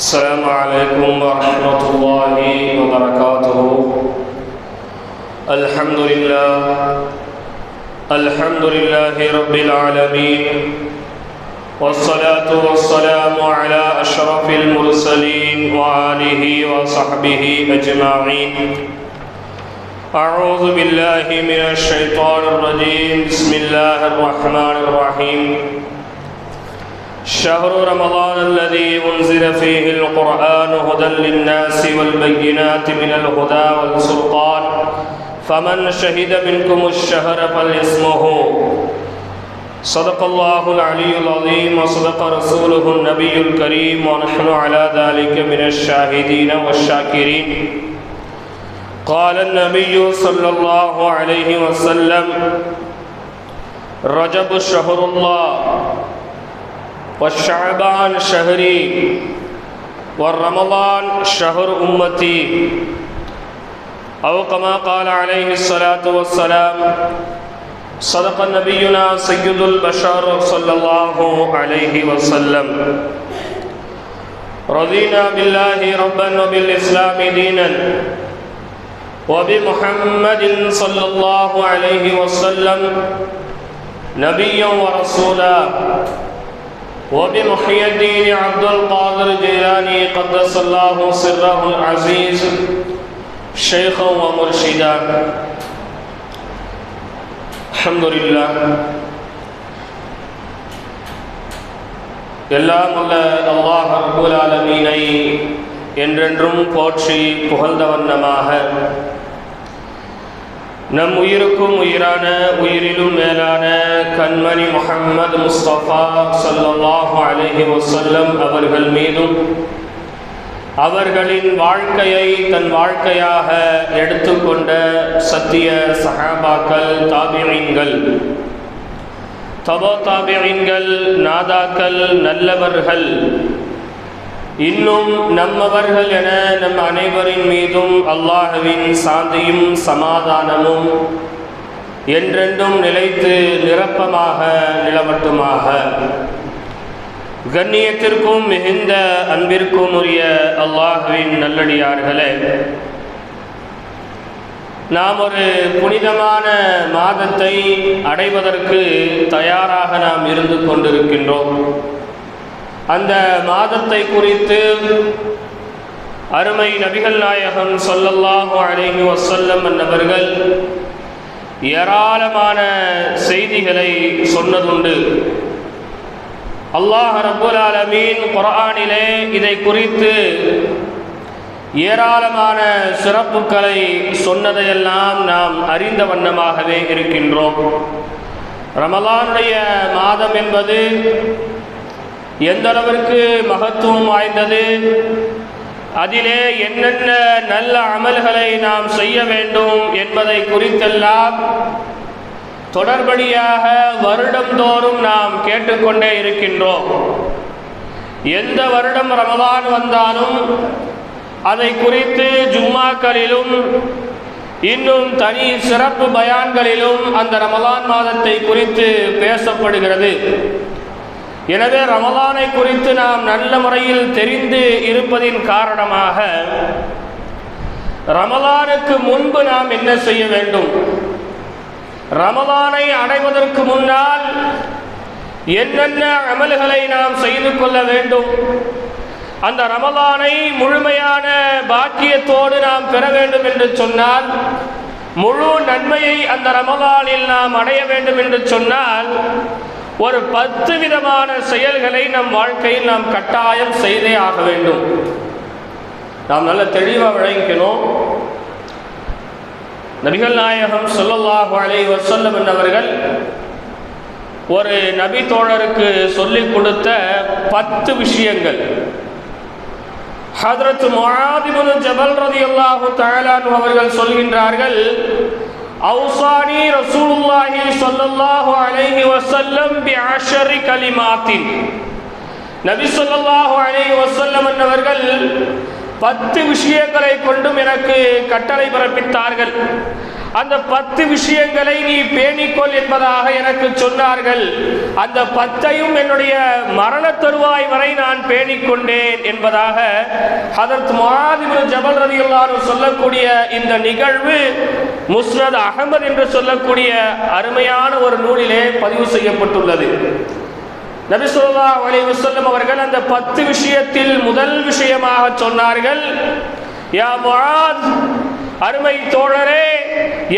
السلام عليكم ورحمة الله وبركاته. الحمد لله. الحمد لله رب العالمين. والصلاة والسلام على أشرف المرسلين وآله وصحبه أجمعين. أعوذ بالله من الشيطان الرجيم. بسم الله الرحمن الرحيم. شهر رمضان الذي أنزل فيه القرآن هدى للناس والبينات من الهدى والسلطان. فمن شهد منكم الشهر فليصمه صدق الله العلي العظيم وصدق رسوله النبي الكريم. ونحن على ذلك من الشاهدين والشاكرين. قال النبي صلى الله عليه وسلم رجب شهر الله. والشعبان شهري والرمضان شهر أمتي. أو كما قال عليه الصلاة والسلام صدق نبينا سيد البشر صلى الله عليه وسلم. رضينا بالله ربا وبالإسلام دينا. وبمحمد صلى الله عليه وسلم نبيا ورسولا. وبمحيي الدين عبد القادر الجيلاني قدس الله سره العزيز شيخا ومرشدا الحمد لله எல்லாம் உள்ள அல்லாஹ் ரபுல் ஆலமீனை என்றென்றும் போற்றி புகழ்ந்த வண்ணமாக நம் உயிருக்கும் உயிரான உயிரிலும் மேலான கண்மணி முகமது முஸ்தபா சல்லல்லாஹு அலஹி வசல்லம் அவர்கள் மீதும் அவர்களின் வாழ்க்கையை தன் வாழ்க்கையாக எடுத்துக்கொண்ட சத்திய சஹாபாக்கள் தாபியீன்கள் தபோ தாபியீன்கள் நாதாக்கள் நல்லவர்கள் இன்னும் நம்மவர்கள் என நம் அனைவரின் மீதும் அல்லாஹுவின் சாந்தியும் சமாதானமும் என்றென்றும் நிலைத்து நிரப்பமாக நிலவட்டுமாக. கண்ணியத்திற்கும் மிகுந்த அன்பிற்கும் உரிய அல்லாஹுவின் நல்லடியார்களே நாம் ஒரு புனிதமான மாதத்தை அடைவதற்கு தயாராக நாம் இருந்து கொண்டிருக்கின்றோம். அந்த மாதத்தை குறித்து அருமை நபிகள் நாயகம் சொல்லல்லாஹு அலைஹி வசல்லம் என்பவர்கள் ஏராளமான செய்திகளை சொன்னதுண்டு. அல்லாஹ் ரபுல் ஆலமீன் குரானிலே இதை குறித்து ஏராளமான சிறப்புகளை சொன்னதையெல்லாம் நாம் அறிந்த வண்ணமாகவே இருக்கின்றோம். ரமலானுடைய மாதம் என்பது எந்த அளவிற்கு மகத்துவம் வாய்ந்தது? அதிலே என்னென்ன நல்ல அமல்களை நாம் செய்ய வேண்டும் என்பதை குறித்தெல்லாம் தொடர்படியாக வருடந்தோறும் நாம் கேட்டுக்கொண்டே இருக்கின்றோம். எந்த வருடம் ரமதான் வந்தாலும் அதை குறித்து ஜும்மாக்களிலும் இன்னும் தனி சிறப்பு பயான்களிலும் அந்த ரமலான் மாதத்தை குறித்து பேசப்படுகிறது. எனவே ரமலானை குறித்து நாம் நல்ல முறையில் தெரிந்து இருப்பதின் காரணமாக ரமலானுக்கு முன்பு நாம் என்ன செய்ய வேண்டும்? ரமலானை அடைவதற்கு முன்னால் என்னென்ன அமல்களை நாம் செய்து கொள்ள வேண்டும்? அந்த ரமலானை முழுமையான பாக்கியத்தோடு நாம் பெற வேண்டும் என்று சொன்னால் முழு நன்மையை அந்த ரமலானில் நாம் அடைய வேண்டும் என்று சொன்னால் ஒரு பத்து விதமான செயல்களை நம் வாழ்க்கையில் நாம் கட்டாயம் செய்தே ஆக வேண்டும். நாம் நல்ல தெளிவாக விளங்கிக்கணும். நபிகள் நாயகம் சொல்லல்லாஹு அலை வசல்லம் என்றவர்கள் ஒரு நபி தோழருக்கு சொல்லிக் கொடுத்த பத்து விஷயங்கள். ஹதரத் முஆதிபுன் ஜபல் ரதியல்லாஹு தயலான் அவர்கள் சொல்கின்றார்கள் அவுசானி ரசூலுல்லாஹி الله عليه وسلم بعشر كلمات நபி சொல்லாஹு அலைஹி வசல்லம் என்னவர்கள் பத்து விஷயங்களை கொண்டும் எனக்கு கட்டளை பிறப்பித்தார்கள் அந்த பத்து விஷயங்களை நீ பேணிக்கொள் என்பதாக எனக்கு சொன்னார்கள். அந்த பத்தையும் என்னுடைய மரண தருவாய் வரை நான் பேணிக்கொண்டேன் என்பதாக ஹதரத் மாதிபு ஜபல் ரதி சொல்லக்கூடிய இந்த நிகழ்வு முஸ்ரத் அகமது என்று சொல்லக்கூடிய அருமையான ஒரு நூலிலே பதிவு செய்யப்பட்டுள்ளது. நபிசுல்லா ஸல்லல்லாஹு வசல்லம் அவர்கள் அந்த பத்து விஷயத்தில் முதல் விஷயமாக சொன்னார்கள் யா முஆத் அருமை தோழரே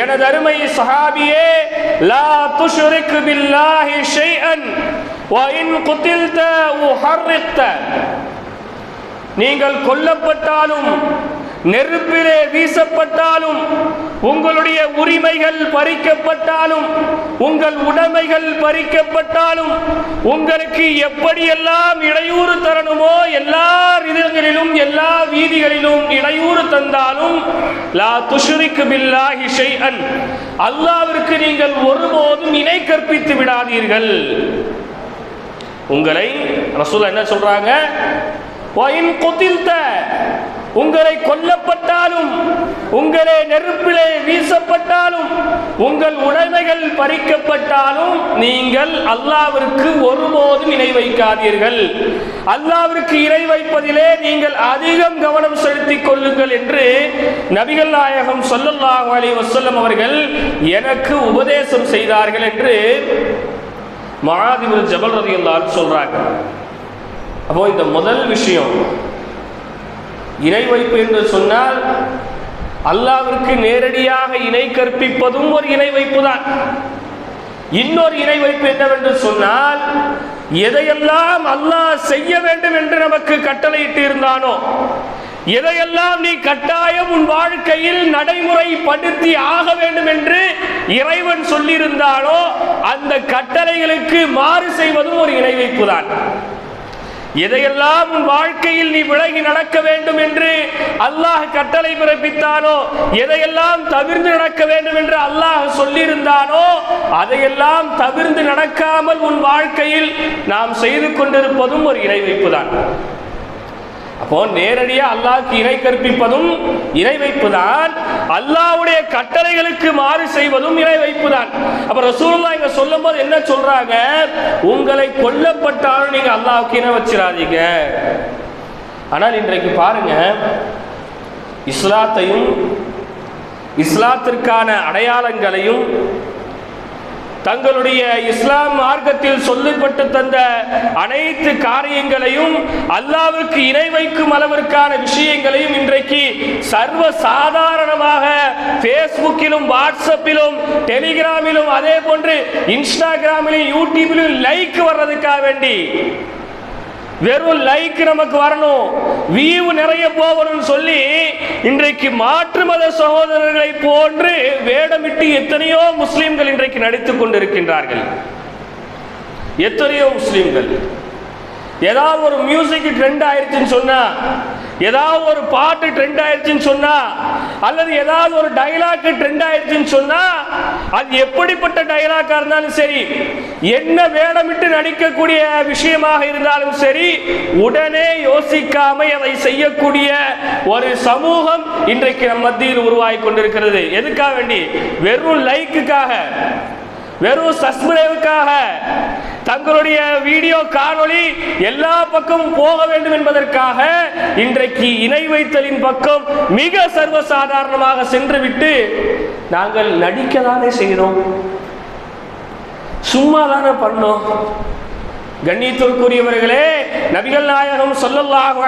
எனது அருமை சஹாபியே லா துஷ்ரிக் பில்லாஹி ஷைஅன் வ இன் குதில்த உஹர்ரிக்த. நீங்கள் கொல்லப்பட்டாலும் நெருப்பிலே வீசப்பட்டாலும் உங்களுடைய உரிமைகள் பறிக்கப்பட்டாலும் உங்கள் உடைமைகள் பறிக்கப்பட்டாலும் உங்களுக்கு எப்படியெல்லாம் இடையூறு தரணுமோ எல்லா இடங்களிலும் எல்லா வீதிகளிலும் இடையூறு தந்தாலும் லா துஷ்ரிக்கு பில்லாஹி ஷைஅன் அல்லாவிற்கு நீங்கள் ஒருபோதும் இணை கற்பித்து விடாதீர்கள். உங்களை ரசூலா என்ன சொல்றாங்க? உங்களை கொல்லப்பட்டாலும் உங்களே நெருப்பிலே வீசப்பட்டாலும் உங்கள் உடைமைகள் பறிக்கப்பட்டாலும் நீங்கள் அல்லாவிற்கு ஒருபோதும் இணை வைக்காதீர்கள். அல்லாவிற்கு இணை வைப்பதிலே நீங்கள் அதிகம் கவனம் செலுத்திக் கொள்ளுங்கள் என்று நபிகள் நாயகம் சொல்லல்லாஹு அலி வசல்லம் அவர்கள் எனக்கு உபதேசம் செய்தார்கள் என்று மகாதிபர் ஜபல் ரதி சொல்றாங்க. அப்போ இந்த முதல் விஷயம் இணை வைப்பு என்று சொன்னால் அல்லாவிற்கு நேரடியாக இணை கற்பிப்பதும் ஒரு இணை வைப்பு தான் இன்னொரு இணை வைப்பு என்னவென்று சொன்னால் எதையெல்லாம் அல்லாஹ் செய்ய வேண்டும் என்று நமக்கு கட்டளையிட்டு இருந்தானோ எதையெல்லாம் நீ கட்டாயம் உன் வாழ்க்கையில் நடைமுறைப்படுத்தி ஆக வேண்டும் என்று இறைவன் சொல்லியிருந்தாலோ அந்த கட்டளைகளுக்கு மாறு செய்வதும் ஒரு இணை வைப்பு தான் எதையெல்லாம் உன் வாழ்க்கையில் நீ விலகி நடக்க வேண்டும் என்று அல்லாஹ் கட்டளை பிறப்பித்தானோ எதையெல்லாம் தவிர்த்து நடக்க வேண்டும் என்று அல்லாஹ் சொல்லியிருந்தானோ அதையெல்லாம் தவிர்த்து நடக்காமல் உன் வாழ்க்கையில் நாம் செய்து கொண்டிருப்பதும் ஒரு இணை வைப்புதான். அப்போ நேரடியாக அல்லாஹ்க்கு இணை கற்பிப்பதும் இணை வைப்புதான். அல்லாஹ்வுடைய கட்டளைகளுக்கு மாறு செய்வதும் இணை வைப்புதான். அப்ப ரசூல்லா இங்க சொல்லும்போது என்ன சொல்றாங்க? உங்களை கொல்லப்பட்டாலும் நீங்க அல்லாவுக்கு இணை வச்சிடாதீங்க ஆனால் இன்றைக்கு பாருங்க இஸ்லாத்தையும் இஸ்லாத்திற்கான அடையாளங்களையும் தங்களுடைய இஸ்லாம் மார்க்கத்தில் சொல்லப்பட்டு தந்த அனைத்து காரியங்களையும் அல்லாவுக்கு இணை வைக்கும் அளவிற்கான விஷயங்களையும் இன்றைக்கு சர்வ சாதாரணமாக ஃபேஸ்புக்கிலும் வாட்ஸ்அப்பிலும் டெலிகிராமிலும் அதே போன்று இன்ஸ்டாகிராமிலும் யூடியூபிலும் லைக் வர்றதுக்காக வேண்டி வெறும் லைக் நமக்கு வரணும். வியூ நிறைய போகணும்னு சொல்லி இன்றைக்கு மாற்று மத சகோதரர்களை போன்று வேடமிட்டு எத்தனையோ முஸ்லிம்கள் இன்றைக்கு நடித்துக் கொண்டிருக்கின்றார்கள். எத்தனையோ முஸ்லிம்கள். ஏதாவது ஒரு மியூசிக் ட்ரெண்ட் ஆயிடுச்சுன்னு சொன்னா ஏதாவது ஒரு பாட்டு ட்ரெண்ட் ஆயிடுச்சுன்னு சொன்னா அல்லது ஏதாவது ஒரு டைலாக் ட்ரெண்ட் ஆயிடுச்சுன்னு சொன்னா அது எப்படிப்பட்ட டைலாக்கா இருந்தாலும் சரி என்ன வேடமிட்டு நடிக்கக்கூடிய விஷயமாக இருந்தாலும் சரி உடனே யோசிக்காம அதை செய்யக்கூடிய ஒரு சமூகம் இன்றைக்கு நம் மத்தியில் உருவாகி கொண்டிருக்கிறது. எதுக்காக வேண்டி? வெறும் லைக்குக்காக வெறும் சஸ்மிரேவுக்காக தங்களுடைய வீடியோ காணொளி எல்லா பக்கமும் போக வேண்டும் என்பதற்காக இன்றைக்கு இணை வைத்தலின் பக்கம் மிக சர்வசாதாரணமாக சென்றுவிட்டு நாங்கள் நடிக்க தானே செய்கிறோம். சும்மா தானே பண்ணோம். கண்ணியத்திற்குரியவர்களே நபிகள் நாயகம் சொல்லல்லாஹு